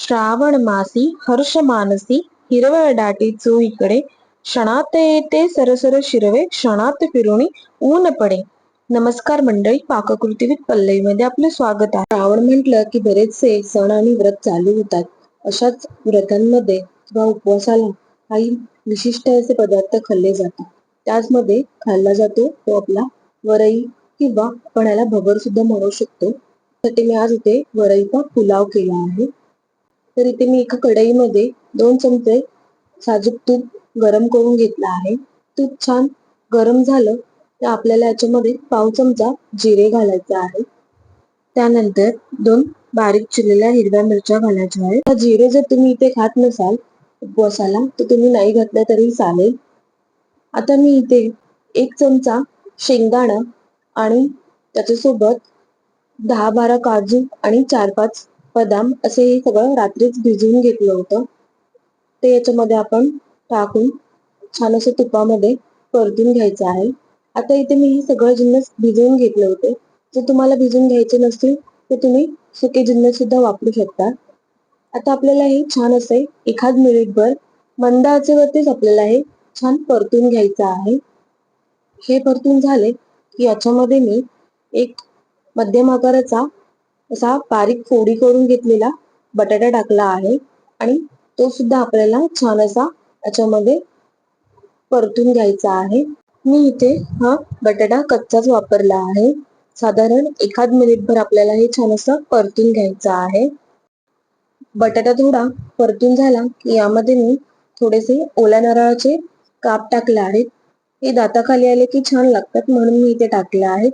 श्रावण मासी हर्ष मानसी हिरवळ दाटी चोहीकडे क्षणात येते सरसर शिरवे क्षणात फिरुणी ऊन पडे. नमस्कार मंडळी पाककृती विथ पल्लवी मध्ये स्वागत आहे. श्रावण म्हटलं की बरेचसे सण आणि व्रत चालू होतात. अशाच व्रतांमध्ये किंवा उपवासाला काही विशिष्ट असे पदार्थ खाल्ले जातात. त्याचमध्ये खाल्ला जातो तो आपला वरई किंवा आपण याला भगर सुद्धा म्हणू शकतो. त्यासाठी मी आज इथे वरईचा पुलाव केला आहे. तर इथे मी एका कढईमध्ये दोन चमचे साजूक तूप गरम करून घेतलं आहे. तूप छान गरम झालं तर आपल्याला याच्यामध्ये पाव चमचा जिरे घालायचे आहे. त्यानंतर दोन बारीक चिरलेल्या हिरव्या मिरच्या घालायच्या आहेत. हा जिरे जर तुम्ही इथे खात नसाल उपवासाला तर तुम्ही नाही घातला तरी चालेल. आता मी इथे एक चमचा शेंगदाणा आणि त्याच्यासोबत दहा बारा काजू आणि चार पाच बदाम असे हे सगळं रात्रीच भिजवून घेतलं होतं. ते याच्यामध्ये आपण टाकून छान असं तुपामध्ये परतून घ्यायचं आहे. आता इथे मी हे सगळं जिन्नस भिजवून घेतले होते. जर तुम्हाला भिजवून घ्यायचे नसतील तर तुम्ही सुके जिन्नस सुद्धा वापरू शकता. आता आपल्याला हे छान असे एखाद मिनिटभर मंद आचेवरतीच आपल्याला हे छान परतून घ्यायचं आहे. हे परतून झाले की याच्यामध्ये मी एक मध्यम आकाराचा असा बारीक फोडी करून घेतलेला बटाटा टाकला आहे आणि तो सुद्धा आपल्याला छान असा याच्यामध्ये परतून घ्यायचा आहे. मी इथे हा बटाटा कच्चाच वापरला आहे. साधारण एखाद मिनिटभर आपल्याला हे छान असं परतून घ्यायचं आहे. बटाटा थोडा परतून झाला की यामध्ये मी थोडेसे ओल्या नारळाचे काप टाकले आहेत. हे दाताखाली आले की छान लागतात म्हणून मी इथे टाकले आहेत.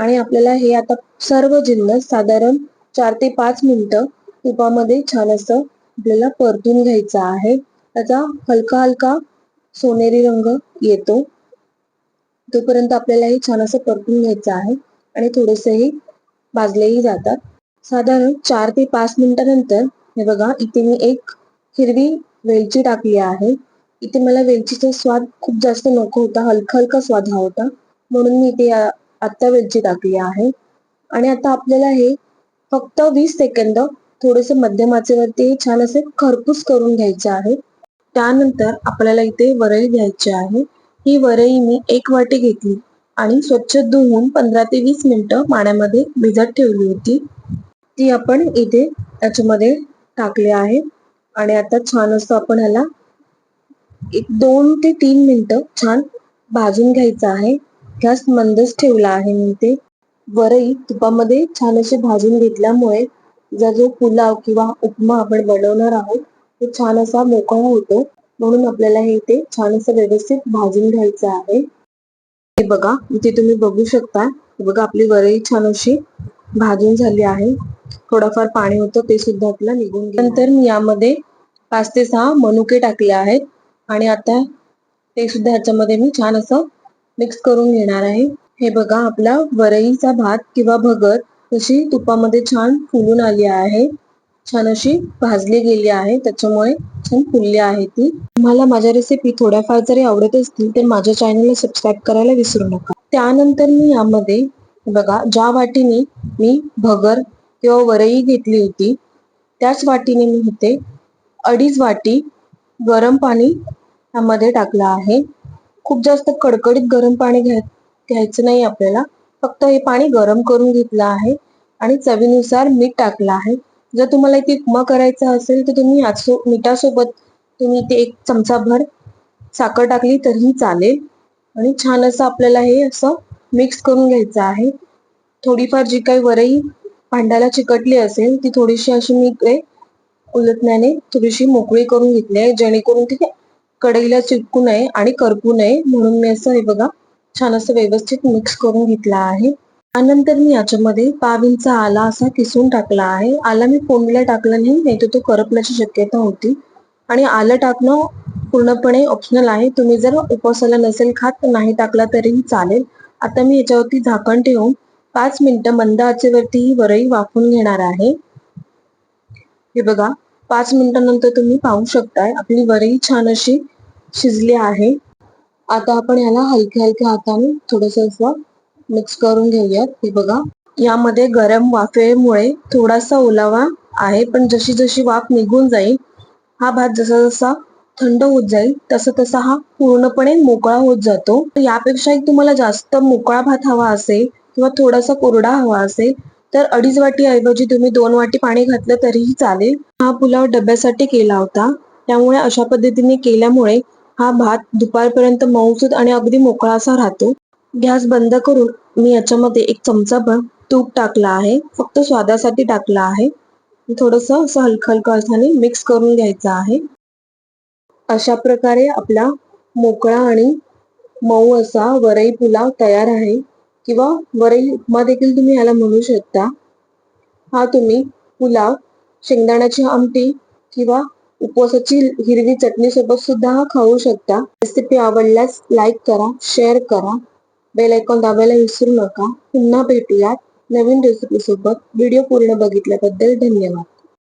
आणि आपल्याला हे आता सर्व जिन्नस साधारण चार ते पाच मिनिटं तुपामध्ये छान असं आपल्याला परतून घ्यायचं आहे. त्याचा हलका हलका सोनेरी रंग येतो. तोपर्यंत आपल्याला हे छान असं परतून घ्यायचं आहे. आणि थोडेसेही भाजलेही जातात. साधारण चार ते पाच मिनिटानंतर हे बघा इथे मी एक हिरवी वेलची टाकली आहे. इथे मला वेलचीचा स्वाद खूप जास्त नको होता. हलका हलका स्वाद हा होता. म्हणून मी इथे आत्ता वेलची टाकली आहे. आणि आता आपल्याला हे फक्त वीस सेकंद थोडेसे मध्यमाचेवरती छान असे खरपूस करून घ्यायचे आहे. त्यानंतर आपल्याला इथे वरई घ्यायची आहे. ही वरई मी एक वाटी घेतली आणि स्वच्छ धुवून पंधरा ते वीस मिनिटं पाण्यामध्ये भिजत ठेवली होती. ती आपण इथे त्याच्यामध्ये टाकली आहे. आणि आता छान असं आपण ह्याला एक दोन ते तीन मिनिटं छान भाजून घ्यायचं आहे. गॅस मंदच ठेवला आहे मी ते. वरई तुपामध्ये छान असे भाजून घेतल्यामुळे जर जो पुलाव किंवा उपमा आपण बनवणार आहोत तो छान असा मोकळा होतो. म्हणून आपल्याला हे इथे छान असं व्यवस्थित भाजून घ्यायचं आहे. हे बघा इथे तुम्ही बघू शकता. बघा आपली वरई छान अशी भाजून झाली आहे. थोडंफार पाणी होतं ते सुद्धा आपल्याला निघून नंतर मी यामध्ये पाच ते सहा मनुके टाकले आहेत. आणि आता ते सुद्धा ह्याच्यामध्ये मी छान असं मिक्स करून घेणार आहे. हे बघा आपला वरईचा भात किंवा भगर तशी तुपामध्ये छान फुलून आली आहे. छान अशी भाजली गेली आहे. त्याच्यामुळे छान फुलली आहे ती. तुम्हाला माझ्या रेसिपी थोड्याफार जरी आवडत असतील तर माझ्या चॅनलला सबस्क्राईब करायला विसरू नका. त्यानंतर मी यामध्ये बघा ज्या वाटीने मी भगर किंवा वरई घेतली होती त्याच वाटीने मी इथे अडीच वाटी गरम पाणी यामध्ये टाकलं आहे. खूप जास्त कडकडीत गरम पाणी घ्याय घ्यायचं नाही आपल्याला. फक्त हे पाणी गरम करून घेतलं आहे आणि चवीनुसार मीठ टाकलं आहे. जर तुम्हाला इथे उपमा करायचा असेल तर तुम्ही यासो मिठासोबत तुम्ही इथे एक चमचाभर साखर टाकली तरीही चालेल. आणि छान असं आपल्याला हे असं मिक्स करून घ्यायचं आहे. थोडीफार जी काही वरही भांड्याला चिकटली असेल ती थोडीशी अशी मी उलटण्याने थोडीशी मोकळी करून घेतली आहे जेणेकरून ती कढईला चिटकू नये आणि करपू नये म्हणून मी असं हे बघा छान असं व्यवस्थित मिक्स करून घेतला आहे. त्यानंतर मी याच्यामध्ये पाव इंच आला असा किसून टाकला आहे. आला मी फोडणीला टाकला नाही नाही तर तो करपण्याची शक्यता होती. आणि आलं टाकणं पूर्णपणे ऑप्शनल आहे. तुम्ही जर उपवासाला नसेल खात नाही टाकला तरीही चालेल. आता मी याच्यावरती झाकण ठेवून पाच मिनिटं मंद आचेवरती ही वरई वाफून घेणार आहे. हे बघा पाच मिनिटांनंतर तुम्ही पाहू शकताय. आपली वरई छान अशी शिजली आहे. आता आपण याला हलक्या हलक्या हाताने थोडस असं मिक्स करून घेऊयात. हे बघा. यामध्ये गरम वाफेमुळे थोडासा ओलावा आहे. पण जशी जशी वाफ निघून जाईल हा भात जसा जसा थंड होत जाईल तसा तसा हा पूर्णपणे मोकळा होत जातो. यापेक्षाही तुम्हाला जास्त मोकळा भात हवा असेल किंवा थोडासा कोरडा हवा असेल तर अडीच वाटी ऐवजी तुम्ही दोन वाटी पाणी घातलं तरीही चालेल. हा पुलाव डब्यासाठी केला होता. त्यामुळे अशा पद्धतीने केल्यामुळे हा भात दुपारपर्यंत मऊसूद आणि अगदी मोकळा असा राहतो. गॅस बंद करून मी याच्यामध्ये एक चमचाभर तूप टाकला आहे. फक्त स्वादासाठी टाकला आहे. थोडस असं हलकं हलकं अर्थाने मिक्स करून घ्यायचं आहे. अशा प्रकारे आपला मोकळा आणि मऊ असा वरई पुलाव तयार आहे. किंवा वरील उपमा देखील तुम्ही याला म्हणू शकता. हा तुम्ही पुलाव शेंगदाण्याची आमटी किंवा उपवासाची हिरवी चटणी सोबत सुद्धा हा खाऊ शकता. रेसिपी आवडल्यास लाईक करा शेअर करा. बेल आयकॉन दाबायला विसरू नका. पुन्हा भेटूयात नवीन रेसिपी सोबत. व्हिडिओ पूर्ण बघितल्याबद्दल धन्यवाद.